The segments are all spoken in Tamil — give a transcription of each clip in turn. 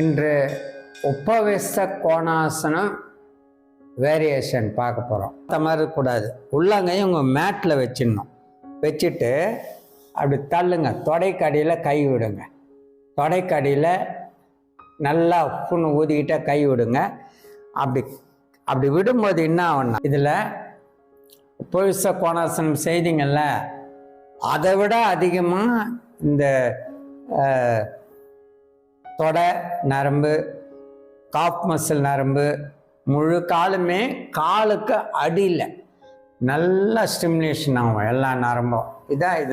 இன்று உபவிச கோணாசனம் வேரியேஷன் பார்க்க போகிறோம் அந்த மாதிரி இருக்கக்கூடாது உள்ளங்கையும் உங்கள் மேட்டில் வச்சிடணும். வச்சுட்டு அப்படி தள்ளுங்க. தொடைக்கடியில் கை விடுங்க. தொடைக்கடியில் நல்லா புண்ணு ஊதிக்கிட்டே கை விடுங்க. அப்படி அப்படி விடும்போது என்ன ஆகும்னா இதில் உபவிச கோணாசனம் செய்திங்கள்ல அதை விட அதிகமாக இந்த தொடை நரம்பு காப் மசில் நரம்பு முழு காலுமே காலுக்கு அடியில். நல்லா ஸ்டிமுலேஷன் ஆகும் எல்லா நரம்பும். இதான் இது.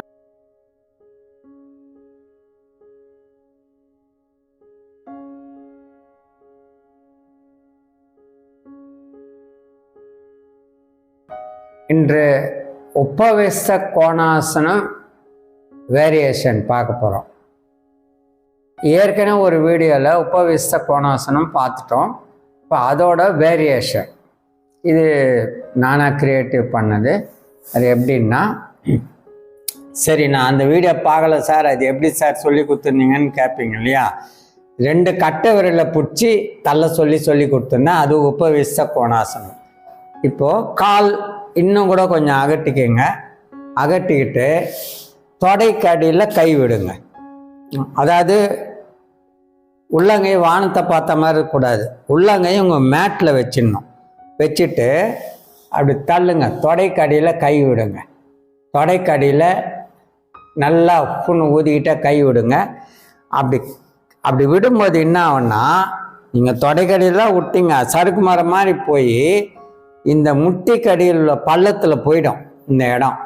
இன்று உபவிச கோணாசனம் வேரியேஷன் பார்க்க போகிறோம் ஏற்கனவே ஒரு வீடியோவில் உபவிஸ்த கோணாசனம் பார்த்துட்டோம். இப்போ அதோட வேரியேஷன் இது நானாக கிரியேட்டிவ் பண்ணது. அது எப்படின்னா சரி நான் அந்த வீடியோ பார்க்கல சார். அது எப்படி சார் சொல்லி கொடுத்துருந்தீங்கன்னு கேட்பீங்க இல்லையா? ரெண்டு கட்டை விரலை பிடிச்சி தள்ள சொல்லி சொல்லி கொடுத்துருந்தேன் அது உபவிச கோணாசனம். இப்போது கால் இன்னும் கூட கொஞ்சம் அகட்டிக்கங்க. அகட்டிக்கிட்டு தொடைக்கடியில் கை விடுங்க. அதாவது உள்ளங்கை வானத்தை பார்த்த மாதிரி இருக்கக்கூடாது. உள்ளங்கையும் உங்கள் மேட்டில் வச்சிடணும். வச்சுட்டு அப்படி தள்ளுங்க. தொடைக்கடியில் கை விடுங்க. தொடைக்கடியில் நல்லா புண்ணு ஊதிக்கிட்டே கை விடுங்க. அப்படி அப்படி விடும்போது என்ன ஆகும்னா நீங்கள் தொடைக்கடியில் விட்டீங்க. சறுக்கு மரம் மாதிரி போய் இந்த முட்டிக்கடியில் உள்ள பள்ளத்தில் போயிடும். இந்த இடம்.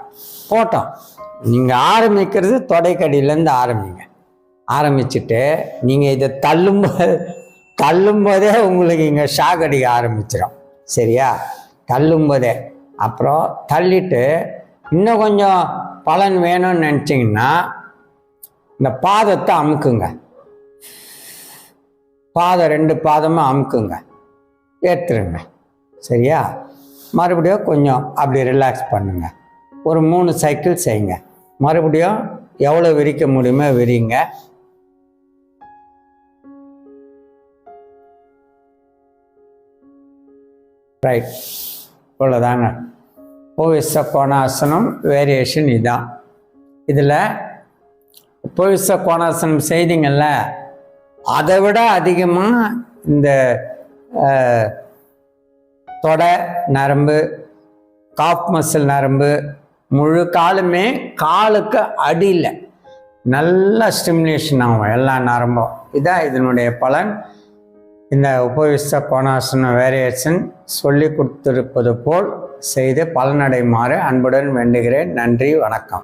போட்டோம். நீங்கள் ஆரம்பிக்கிறது தொடைக்கடியிலேருந்து ஆரம்பிங்க. ஆரம்பிச்சுட்டு நீங்கள் இதை தள்ளும்போது தள்ளும்போதே உங்களுக்கு இங்கே ஷாக் அடிக்க ஆரம்பிச்சிடும் சரியா? தள்ளும்போதே. அப்புறம் தள்ளிட்டு இன்னும் கொஞ்சம் பலன் வேணும்னு நினச்சிங்கன்னா இந்த பாதத்தை அமுக்குங்க. பாதம் ரெண்டு பாதமும் அமுக்குங்க. ஏற்றுருங்க சரியா? மறுபடியும் கொஞ்சம் அப்படி ரிலாக்ஸ் பண்ணுங்க. ஒரு மூணு சைக்கிள் செய்யுங்க. மறுபடியும் எவ்வளோ விரிக்க முடியுமோ விரிங்க. ரைட் இவ்வளோதாங்க பூவிச கோணாசனம் வேரியேஷன் இதான். இதில் பூவிச கோணாசனம் செய்தீங்கல்ல அதை விட அதிகமாக இந்த தொடை நரம்பு காப் மசில் நரம்பு முழு காலுமே காலுக்கு அடியில். நல்லா ஸ்டிமுலேஷன் ஆகும் எல்லா நரம்பும். இதான் இதனுடைய பலன். இந்த உபவிச கோணாசன வேரியேஷன் சொல்லி கொடுத்திருப்பது போல் செய்து பலனடைமாறு அன்புடன் வேண்டுகிறேன். நன்றி வணக்கம்.